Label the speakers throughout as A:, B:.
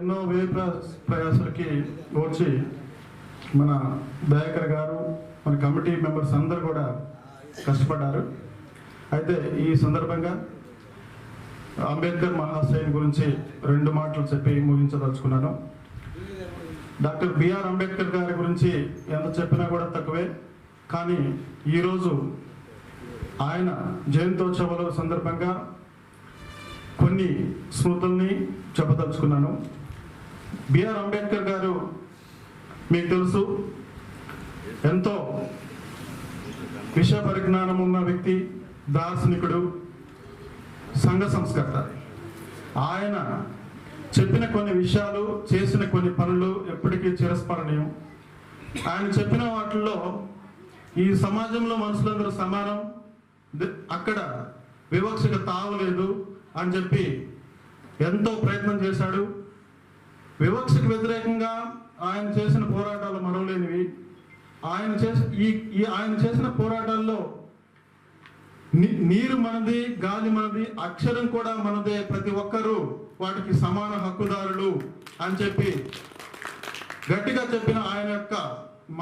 A: ఎన్నో వ్యయ ప్రయాసాలకి వచ్చి మన దయాకర్ గారు మన కమిటీ మెంబర్స్ అందరు కూడా కష్టపడ్డారు. అయితే ఈ సందర్భంగా అంబేద్కర్ మహాశయం గురించి రెండు మాటలు చెప్పి ముగించదలుచుకున్నాను. డాక్టర్ బిఆర్ అంబేద్కర్ గారి గురించి ఎంత చెప్పినా కూడా తక్కువే. కానీ ఈరోజు ఆయన జయంతోత్సవాల సందర్భంగా కొన్ని స్మృతుల్ని చెప్పదలుచుకున్నాను. బిఆర్ అంబేద్కర్ గారు మీకు తెలుసు ఎంతో విషయ పరిజ్ఞానం ఉన్న వ్యక్తి దార్శనికుడు సంఘ సంస్కర్త. ఆయన చెప్పిన కొన్ని విషయాలు చేసిన కొన్ని పనులు ఎప్పటికీ చిరస్మరణీయం. ఆయన చెప్పిన వాటిల్లో ఈ సమాజంలో మనుషులందరూ సమానం అక్కడ వివక్షకు తావలేదు అని చెప్పి ఎంతో ప్రయత్నం చేశాడు. వివక్షకు వ్యతిరేకంగా ఆయన చేసిన పోరాటాలు మరవలేనివి. ఆయన చేసి ఈ ఈ ఆయన చేసిన పోరాటాల్లో నీరు మనది గాలి మనది అక్షరం కూడా మనదే. ప్రతి ఒక్కరూ వాటికి సమాన హక్కుదారులు అని చెప్పి గట్టిగా చెప్పిన ఆయన యొక్క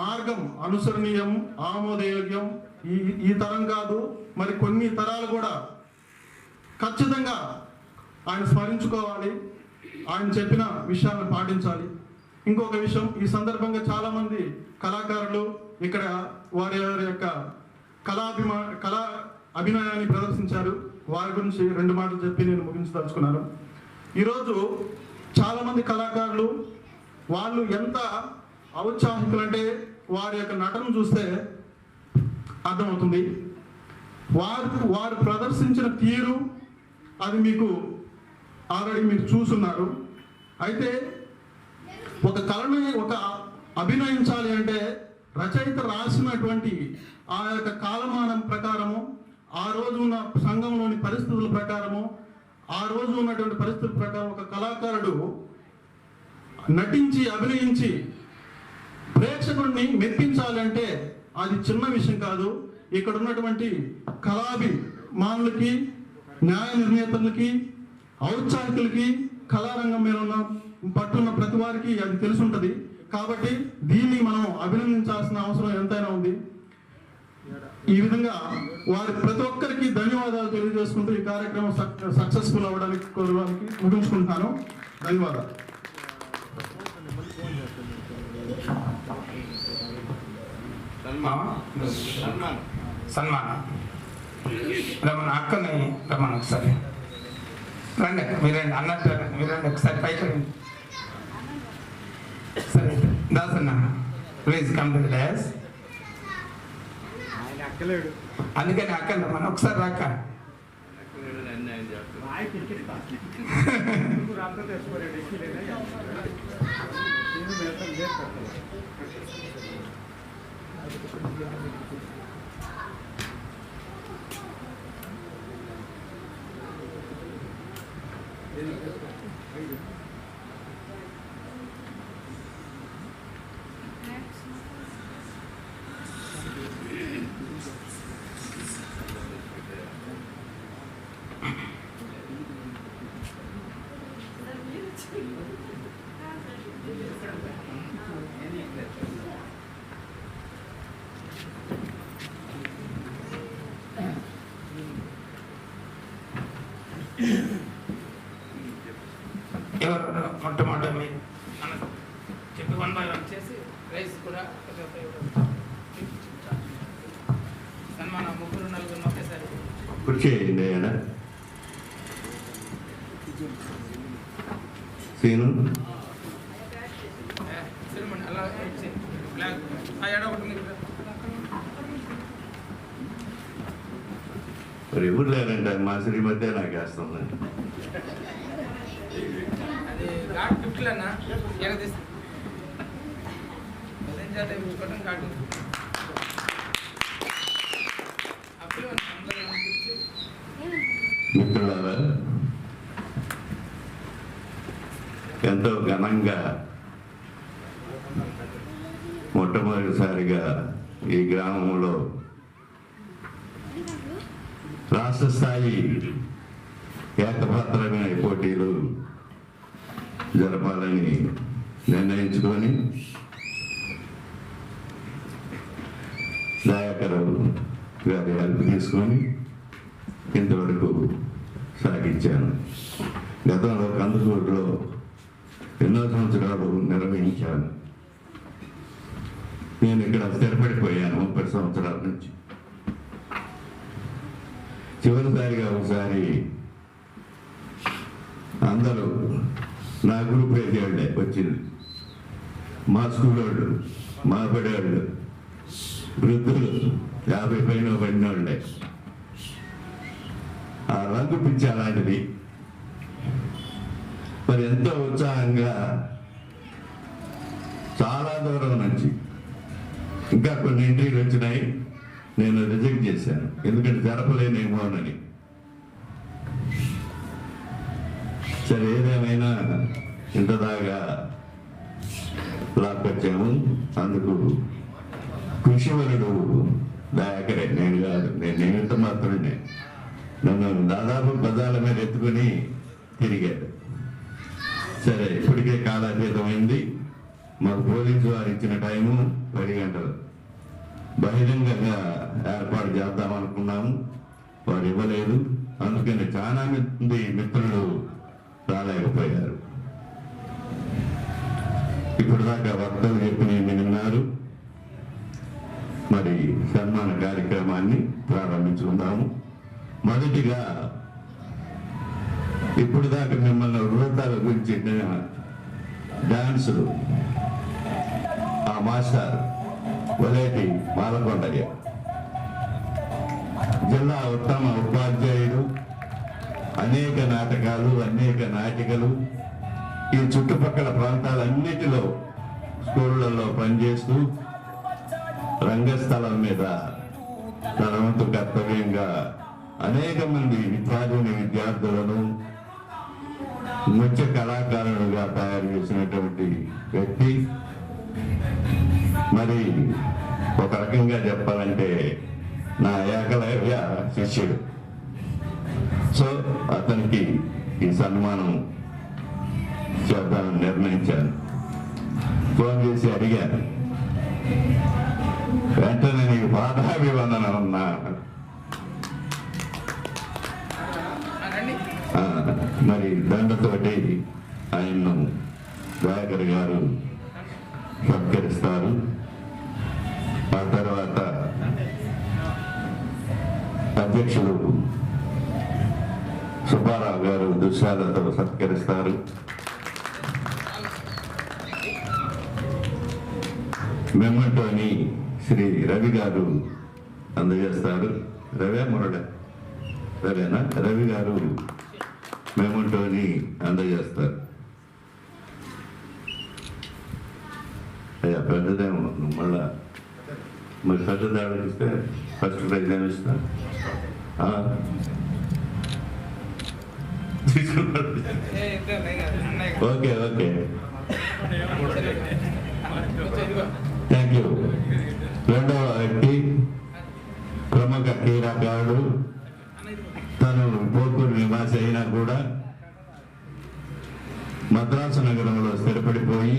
A: మార్గం అనుసరణీయం ఆమోదయోగ్యం. ఈ ఈ తరం కాదు మరి కొన్ని తరాలు కూడా ఖచ్చితంగా ఆయన స్మరించుకోవాలి. ఆయన చెప్పిన విషయాలను పాటించాలి. ఇంకొక విషయం ఈ సందర్భంగా చాలా మంది కళాకారులు ఇక్కడ వారి వారి యొక్క కళాభిమా కళా అభినయాన్ని ప్రదర్శించారు. వారి గురించి రెండు మాటలు చెప్పి నేను ముగించదలుచుకున్నాను. ఈరోజు చాలామంది కళాకారులు వాళ్ళు ఎంత ఔత్సాహికులు అంటే వారి యొక్క నటన చూస్తే అర్థమవుతుంది. వారు వారు ప్రదర్శించిన తీరు అది మీకు ఆల్రెడీ మీరు చూసున్నారు. అయితే ఒక కళని ఒక అభినయించాలి అంటే రచయిత రాసినటువంటి ఆ యొక్క కాలమానం ప్రకారము ఆ రోజు ఉన్న సంఘంలోని పరిస్థితుల ప్రకారము ఆ రోజు ఉన్నటువంటి పరిస్థితుల ప్రకారం ఒక కళాకారుడు నటించి అభినయించి ప్రేక్షకుడిని మెప్పించాలంటే అది చిన్న విషయం కాదు. ఇక్కడ ఉన్నటువంటి కళాభిమానులకి న్యాయ నిర్ణేతలకి ఔత్సాహికులకి కళారంగం మీద ఉన్న పట్టున్న ప్రతి వారికి అది తెలిసి ఉంటుంది కాబట్టి దీన్ని మనం అభినందించాల్సిన అవసరం ఎంతైనా ఉంది. ఈ విధంగా వారి ప్రతి ఒక్కరికి ధన్యవాదాలు తెలియజేసుకుంటూ ఈ కార్యక్రమం సక్సెస్ఫుల్ అవ్వడానికి కోరడానికి ముగించుకుంటాను. ధన్యవాదాలు.
B: సన్మాన.
C: సన్మానం. రమణ అక్కని రమణ ఒకసారి. రండి మీరండి అన్నట్టు రండి. మీరండి ఒకసారి పైకి రండి. సరే Dasanna please come to dais అందుకని అక్క రమణ ఒకసారి రాక.
B: అన్యాయం చేస్తాడు
C: Thank you. రైస్ కూడా. సన్మానం ముగ్గురు నలుగురు ఒకేసారి.
D: కుర్చీ వేయండి ఆయన సీను
C: సిరిమణి అలా బ్లాక్. ఆ ఎడ ఒకటి మీరు
D: ఎవరు లేరంటే మా శ్రీమతి నాకు వేస్తుంది
C: అది ఎగదీసి అదేం కాదు.
D: మిత్రులారా ఎంతో ఘనంగా మొట్టమొదటిసారిగా ఈ గ్రామంలో రాష్ట్ర స్థాయి ఏకపాత్రమైన పోటీలు జరపాలని నిర్ణయించుకొని దయాకరావు గారి హెల్ప్ తీసుకొని ఇంతవరకు సాగించాను. గతంలో కందుకూరులో ఎన్నో సంవత్సరాలు నిర్వహించాను. నేను ఇక్కడ స్థిరపడిపోయాను ముప్పై సంవత్సరాల నుంచి. చివరిసారిగా ఒకసారి అందరూ నా గ్రూప్ వాళ్ళే వచ్చింది. మా స్కూల్ వాళ్ళు మా పడేవాళ్ళు వృద్ధులు యాభై పైన పడిన వాళ్ళే. ఆ రంగు పిచ్చి అలాంటిది. మరి ఎంతో ఉత్సాహంగా చాలా దూరం నుంచి ఇంకా కొన్ని ఎంట్రీలు వచ్చినాయి. నేను రిజెక్ట్ చేశాను. ఎందుకంటే జరపలేనేమోనని సరే ఏదేమైనా ఇంతదాకా లాక్కొచ్చాము అందుకు కృషివరుడు దయాకరే. నేను కాదు నేను నిమిత్త మాత్రమే. నన్ను దాదాపు పదాల మీద ఎత్తుకొని తిరిగాడు. సరే ఇప్పటికే కాలాతీతమైంది. మాకు పోలీసు వారు ఇచ్చిన టైము పది గంటలు. బహిరంగంగా ఏర్పాటు చేద్దాం అనుకున్నాము. వారు ఇవ్వలేదు. అందుకని చాలా మంది మిత్రులు రాలేకపోయారు. ఇప్పుడు దాకా వక్తలు నేను విన్నారు మరి సన్మాన కార్యక్రమాన్ని ప్రారంభించుకుందాము. మొదటిగా ఇప్పుడు దాకా మిమ్మల్ని వృద్ధాల గురించి డాన్సులు ఆ మాస్టర్ వలేటి బాలకొండయ్య జిల్లా ఉత్తమ ఉపాధ్యాయుడు అనేక నాటకాలు అనేక నాటికలు ఈ చుట్టుపక్కల ప్రాంతాలన్నిటిలో స్కూళ్ళల్లో పనిచేస్తూ రంగస్థలం మీద తన వంతు కర్తవ్యంగా అనేక మంది విద్యార్థిని విద్యార్థులను నృత్య కళాకారులుగా తయారు చేసినటువంటి వ్యక్తి. మరి ఒక రకంగా చెప్పాలంటే నా ఏకలవ్య శిష్యుడు. సో అతనికి ఈ సన్మానం చేద్దామని నిర్ణయించాను. ఫోన్ చేసి అడిగాను. వెంటనే నీకు పాదాభివందన ఉన్నా మరి దండతోటి ఆయన్ను దయాకర్ గారు సత్కరిస్తారు. ఆ తర్వాత అధ్యక్షుడు సుబ్బారావు గారు దుశ్శాలతో సత్కరిస్తారు. మెమంటోని శ్రీ రవి గారు అందజేస్తారు. రవే మురళ. రవేనా? రవి గారు మెమంటోని అందజేస్తారు. అయ్యా పెద్దదేమో. మళ్ళా మరి పెద్దది ఆలోచిస్తే ఫస్ట్ ప్రైజ్ ఏమి ఇస్తా. ఓకే ఓకే థ్యాంక్ యూ రెండవ వ్యక్తి ప్రముఖ క్రీడాకారుడు తను పోకూరు నివాసి అయినా కూడా మద్రాసు నగరంలో స్థిరపడిపోయి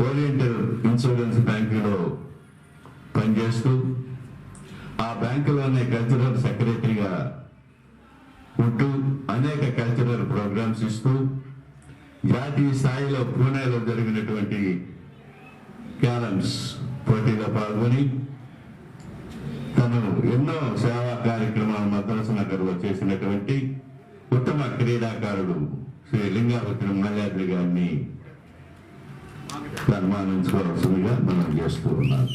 D: ఓరియంటల్ ఇన్సూరెన్స్ బ్యాంకులో పనిచేస్తూ ఆ బ్యాంకులోనే కల్చరల్ సెక్రటరీగా ఉంటూ అనేక కల్చరల్ ప్రోగ్రామ్స్ ఇస్తూ జాతీయ స్థాయిలో పూణేలో జరిగినటువంటి క్యారమ్స్ పోటీలో పాల్గొని తను ఎన్నో సేవా కార్యక్రమాలు మద్రాసు నగర్లో చేసినటువంటి ఉత్తమ క్రీడాకారుడు శ్రీ లింగాపత్రి మల్యాద్రి గారిని సన్మానించుకోవాల్సిందిగా మనం చేస్తూ ఉన్నాం.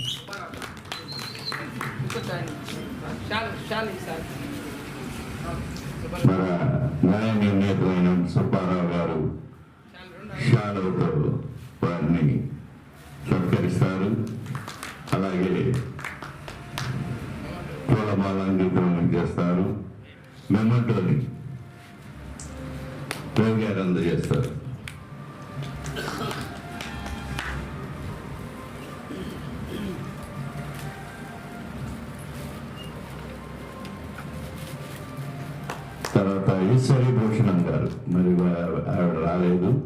D: మన న్యాయ నిర్ణేతమైన సుబ్బారావు చేస్తారు. మెమంటోని రవి గారు అందజేస్తారు. తర్వాత ఈశ్వరి భూషణం గారు. మరి ఆవిడ రాలేదు.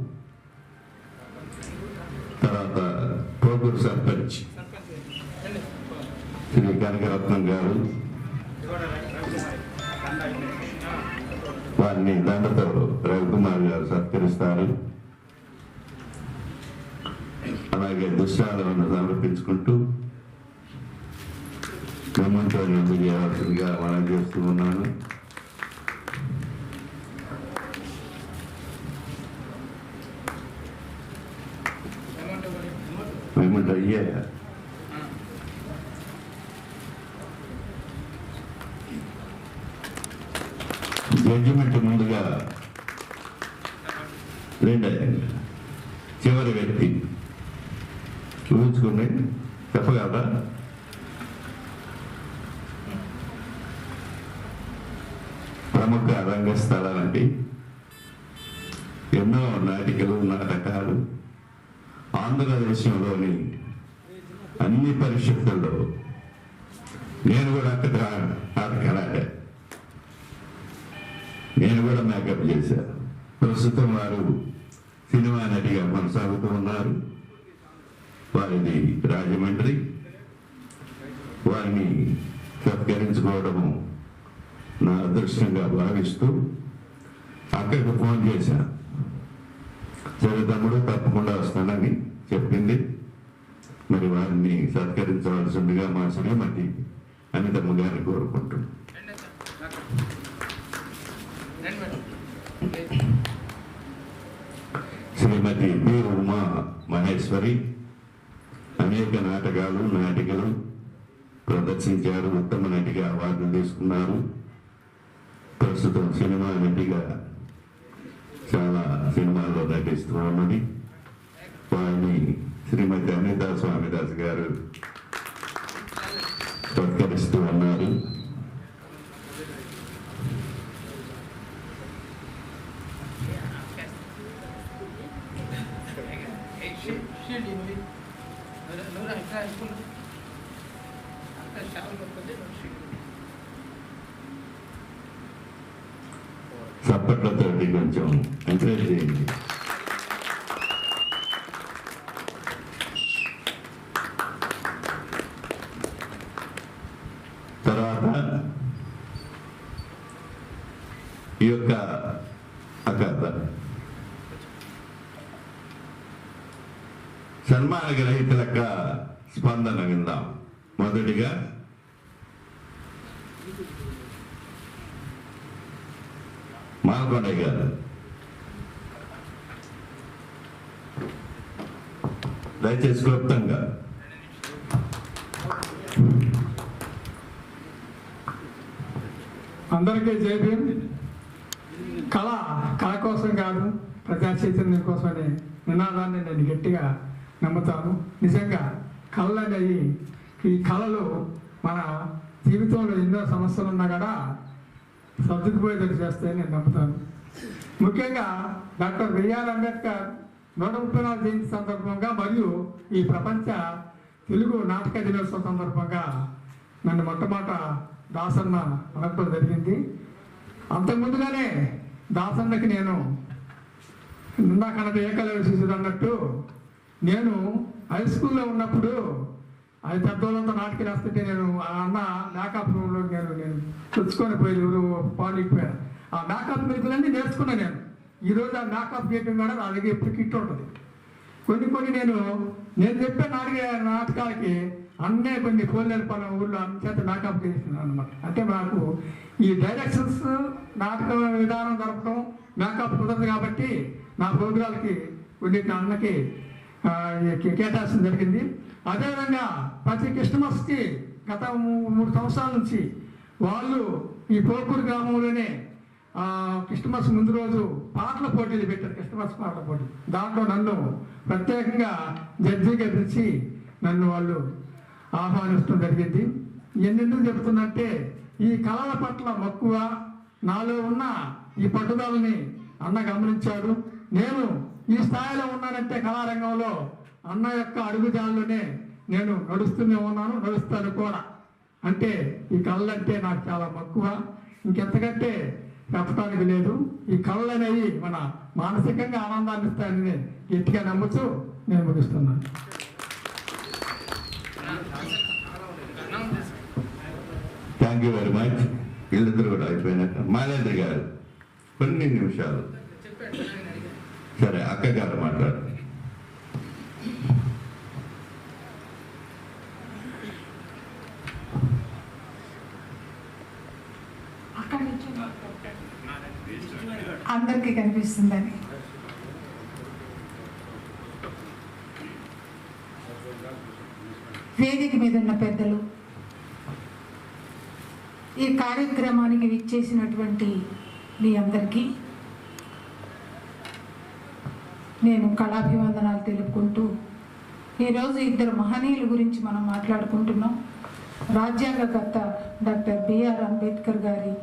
D: సమర్పించుకుంటూ బ్రహ్మంతో ముందు మనం చేస్తూ ఉన్నాను. పేమెంట్ జడ్జిమెంట్ ముందుగా రెండే చివరి వ్యక్తి. చూపించుకుని చెప్పగలరా ప్రముఖ రంగస్థలాలంటే ఎన్నో నాటికలు నాటకాలు ఆంధ్రదేశంలోని అన్ని పరిషత్తుల్లో నేను కూడా అక్కడ నాటకాలు నేను కూడా మేకప్ చేశాను ప్రస్తుతం వారు సినిమా నటిగా కొనసాగుతూ ఉన్నారు వారిది రాజమండ్రి వారిని సత్కరించుకోవడము నా అదృష్టంగా భావిస్తూ అక్కడికి ఫోన్ చేశాను సరే తమ్ముడు తప్పకుండా వస్తానని చెప్పింది. మరి వారిని సత్కరించవలసిందిగా మా శ్రీమతి అనితమ్మ గారిని కోరుకుంటున్నాను. శ్రీమతి ఉమా మహేశ్వరి అనేక నాటకాలు నాటికలు ప్రదర్శించారు. ఉత్తమ నటిగా అవార్డు తీసుకున్నారు. ప్రస్తుతం సినిమా నటిగా చాలా సినిమాల్లో నటిస్తూ ఉన్నది. వారిని శ్రీమతి అనితా స్వామిదాస్ గారు సత్కరిస్తూ ఈ యొక్క అకథ సన్మాన గ్రహీతల యొక్క స్పందన విందాం. మొదటిగా మాల్కొండయ్య గారు. దయచేసి క్లుప్తంగా.
E: అందరికీ జేబీ కళ కళ కోసం కాదు ప్రజా చైతన్యం కోసం అనే నినాదాన్ని నేను గట్టిగా నమ్ముతాను. నిజంగా కళలు అనేవి ఈ కళలు మన జీవితంలో ఎన్నో సమస్యలు ఉన్నా కూడా సర్దుకుపోయేటట్టు చేస్తాయని నేను నమ్ముతాను. ముఖ్యంగా డాక్టర్ బిఆర్ అంబేద్కర్ నూట ముప్పై నాలుగు జయంతి సందర్భంగా మరియు ఈ ప్రపంచ తెలుగు నాటక దినోత్సవం సందర్భంగా నన్ను మొట్టమొదట దాసన్న అనడం జరిగింది. అంతకుముందుగానే దాసన్నకి నేను ఇందాక అన్నట్టు ఏకలవ్య శిశుడు అన్నట్టు నేను హై స్కూల్లో ఉన్నప్పుడు అది పెద్దోళ్ళంతా నాటికి రాస్తుంటే నేను ఆ అన్న మేకప్ రూమ్లో నేను నేను తెచ్చుకొని పోయి ఎవరు పాలిపోయాను ఆ మేకప్ మెరుగులన్నీ నేర్చుకున్నాను నేను. ఈరోజు ఆ మేకప్ చేయడం కూడా నా దగ్గర ఎప్పుడు కిట్ ఉంటుంది. కొన్ని కొన్ని నేను నేను చెప్పే నాటక నాటకాలకి అన్నే కొన్ని కోల్లేరు ఊళ్ళో అన్ని చేత మేకప్ చేస్తున్నాను అనమాట అంటే నాకు ఈ డైరెక్షన్స్ నాటక విధానం జరపడం మేకప్ కుదరదు కాబట్టి నా ప్రోగ్రాలకి కొన్నిటిని అన్నకి కేటాయించడం జరిగింది. అదేవిధంగా ప్రతి క్రిస్టమస్కి గత మూ- మూడు సంవత్సరాల నుంచి వాళ్ళు ఈ పోకూరు గ్రామంలోనే క్రిస్టమస్ ముందు రోజు పాటల పోటీలు పెట్టారు. క్రిస్టమస్ పాటల పోటీ. దాంట్లో నన్ను ప్రత్యేకంగా జడ్జిగా పిలిచి నన్ను వాళ్ళు ఆహ్వానిస్తూ జరిగింది. ఎన్నెందుకు చెబుతున్నట్టే ఈ కళల పట్ల మక్కువ నాలో ఉన్న ఈ పట్టుదలని అన్న గమనించాడు. నేను ఈ స్థాయిలో ఉన్నానంటే కళారంగంలో అన్న యొక్క అడుగుజాల్లోనే నేను నడుస్తూనే ఉన్నాను నడుస్తాను కూడా. అంటే ఈ కళ్ళంటే నాకు చాలా మక్కువ. ఇంకెంతకంటే చెప్పడానికి లేదు. ఈ కళలు అనేవి మన మానసికంగా ఆనందాన్ని ఇస్తాయని గట్టిగా నమ్ముతూ నేను ముగిస్తున్నాను.
D: థ్యాంక్ యూ వెరీ మచ్ వీళ్ళిద్దరు కూడా అయిపోయినాక. మహేంద్ర గారు కొన్ని నిమిషాలు. సరే అక్క గారు మాట్లాడు.
F: అందరికీ కనిపిస్తుందని. వేదిక మీద ఉన్న పెద్దలు ఈ కార్యక్రమానికి విచ్చేసినటువంటి మీ అందరికీ నేను కళాభివందనాలు తెలుపుకుంటూ ఈరోజు ఇద్దరు మహనీయుల గురించి మనం మాట్లాడుకుంటున్నాం. రాజ్యాంగకర్త డాక్టర్ బిఆర్ అంబేద్కర్ గారి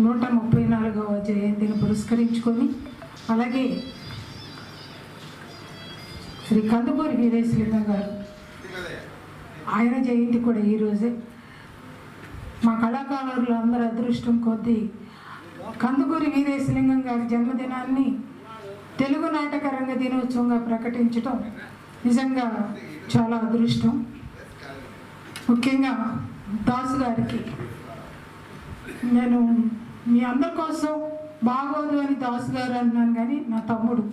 F: నూట ముప్పై నాలుగవ జయంతిని పురస్కరించుకొని అలాగే శ్రీ కందుకూరి వీరేశలింగం గారు ఆయన జయంతి కూడా ఈరోజే మా కళాకారులు అందరి అదృష్టం కొద్దీ కందుకూరి వీరేశలింగం గారి జన్మదినాన్ని తెలుగు నాటక రంగ దినోత్సవంగా ప్రకటించడం నిజంగా చాలా అదృష్టం. ముఖ్యంగా దాసు గారికి. నేను మీ అందరి కోసం బాగోదు అని దాసు గారు అన్నాను కానీ నా తమ్ముడు.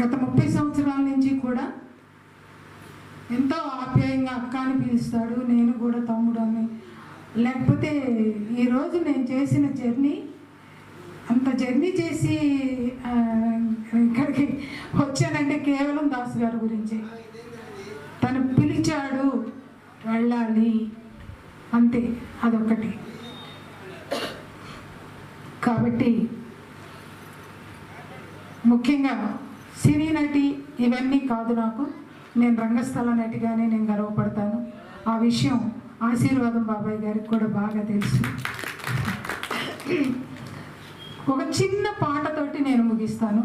F: గత ముప్పై సంవత్సరాల నుంచి కూడా ఎంతో ఆప్యాయంగా అక్క అని పిలుస్తాడు నేను కూడా తమ్ముడు అని లేకపోతే ఈరోజు నేను చేసిన జర్నీ అంత జర్నీ చేసి ఇక్కడికి వచ్చానంటే కేవలం దాస్ గారి గురించి. తను పిలిచాడు వెళ్ళాలి. అంతే అదొకటి కాబట్టి ముఖ్యంగా సినీ నటి ఇవన్నీ కాదు నాకు. నేను రంగస్థల నటిగానే నేను గర్వపడతాను. ఆ విషయం ఆశీర్వాదం బాబాయ్ గారికి కూడా బాగా తెలుసు. ఒక చిన్న పాటతోటి నేను ముగిస్తాను.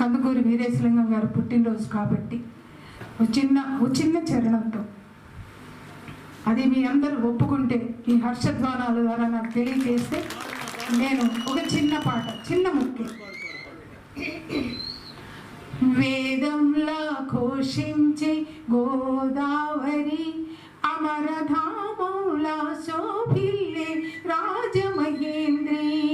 F: కందుకూరి వీరేశలింగం గారు పుట్టినరోజు కాబట్టి ఒక చిన్న ఒక చిన్న చరణంతో. అది మీ అందరూ ఒప్పుకుంటే ఈ హర్షధ్వానాల ద్వారా నాకు తెలియజేస్తే నేను ఒక చిన్న పాట చిన్న ముఖ్యం వేదంలా ఘోషించే గోదావరి అమరధామౌలా శోభిల్లే రాజమహేంద్రీ.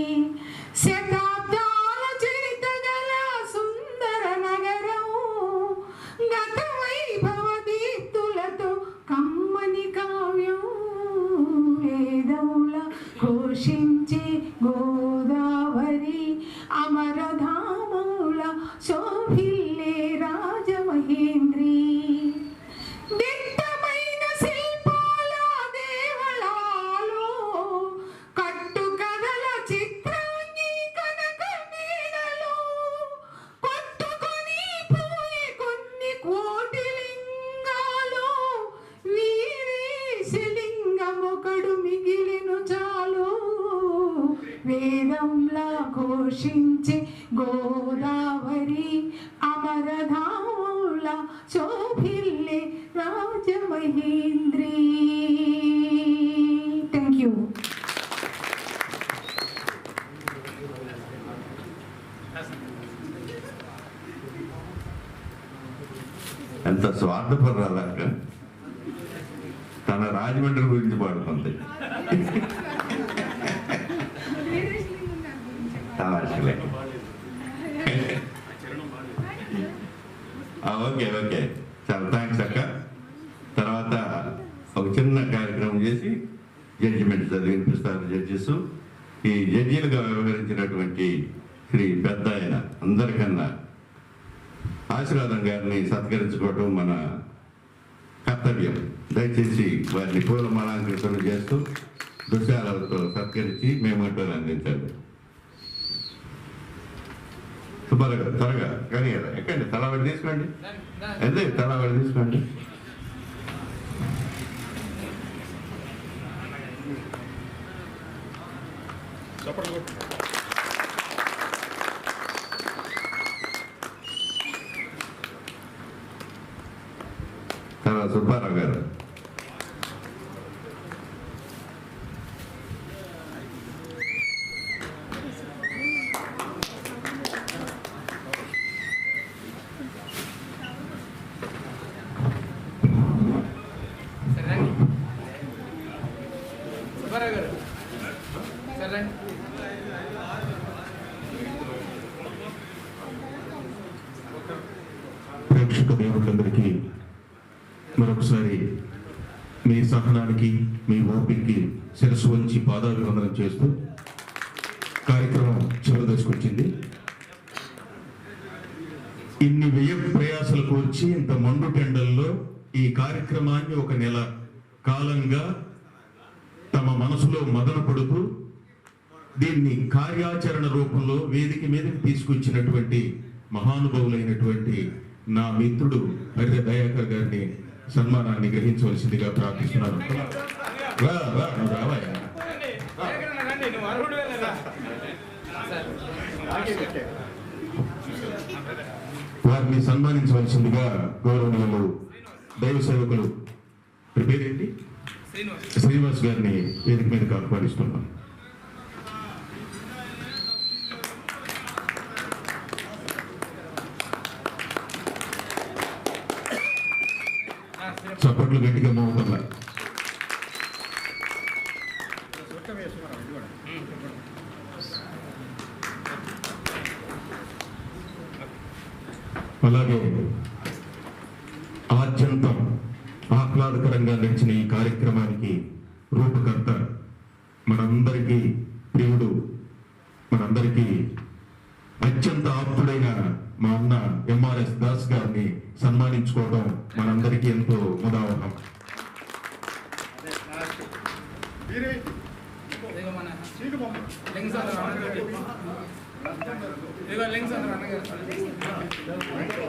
F: వేదంలా ఘోషించే గోదావరి అమరధాముల శోభిల్లే రాజమహేంద్రి. థ్యాంక్ యూ
D: ఎంత స్వార్థపరాలక్క తన రాజమండ్రి గురించి పాడుతుంది తమాషలే ఆ, ఓకే ఓకే. చాలా థ్యాంక్స్ అక్క. తర్వాత ఒక చిన్న కార్యక్రమం చేసి జడ్జిమెంట్ చదివి వినిపిస్తారు జడ్జెస్. ఈ జడ్జీలుగా వ్యవహరించినటువంటి శ్రీ పెద్ద ఆయన అందరికన్నా ఆశీర్వాదం గారిని సత్కరించుకోవటం మన కర్తవ్యం. దయచేసి వారిని పూలమాలాంకృతులు చేస్తూ దుశాలతో సత్కరించి మేమంటూ అందించాలి. సుబ్బారావు గారు త్వరగా కానీ ఎక్కండి? తలవాడి తీసుకోండి. అదే తలవాడి తీసుకోండి. తర్వాత సుబ్బారావు గారు.
G: శిరస్సు వంచి పాదాభివందనం చేస్తూ కార్యక్రమం చివరి దశకు వచ్చింది. ఇన్ని వ్యయ ప్రయాసలు వచ్చి ఇంత మండు టెండల్లో ఈ కార్యక్రమాన్ని ఒక నెల కాలంగా తమ మనసులో మదన పడుతూ దీన్ని కార్యాచరణ రూపంలో వేదిక మీదకి తీసుకొచ్చినటువంటి మహానుభావులైనటువంటి నా మిత్రుడు హరిత దయాకర్ గారిని సన్మానాన్ని గ్రహించవలసిందిగా ప్రార్థిస్తున్నాను. వారిని సన్మానించవలసిందిగా గౌరవనీయులు దైవ సేవకులు. పేరేంటి?
C: శ్రీనివాస్.
G: గారిని వేదిక మీదకి ఆహ్వానిస్తున్నాం. చప్పట్లు గట్టిగా మోగుతున్నా అలాగే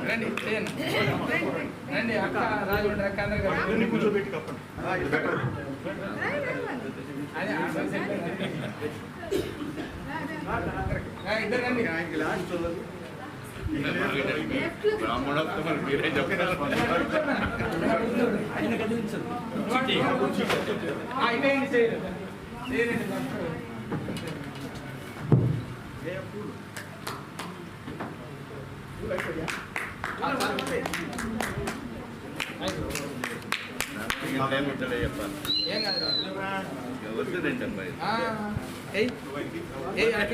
C: రండి రండి అక్క రాజు అక్క అందరు కలిసి. అదే, ఇద్దరు రండి
B: బ్రాహ్మణత్వం మీరే చెప్తారు
C: ఇదేంటి చేయరు చేయరండి ఏం కాదు
B: ఎవరిది రెండు అమ్మాయి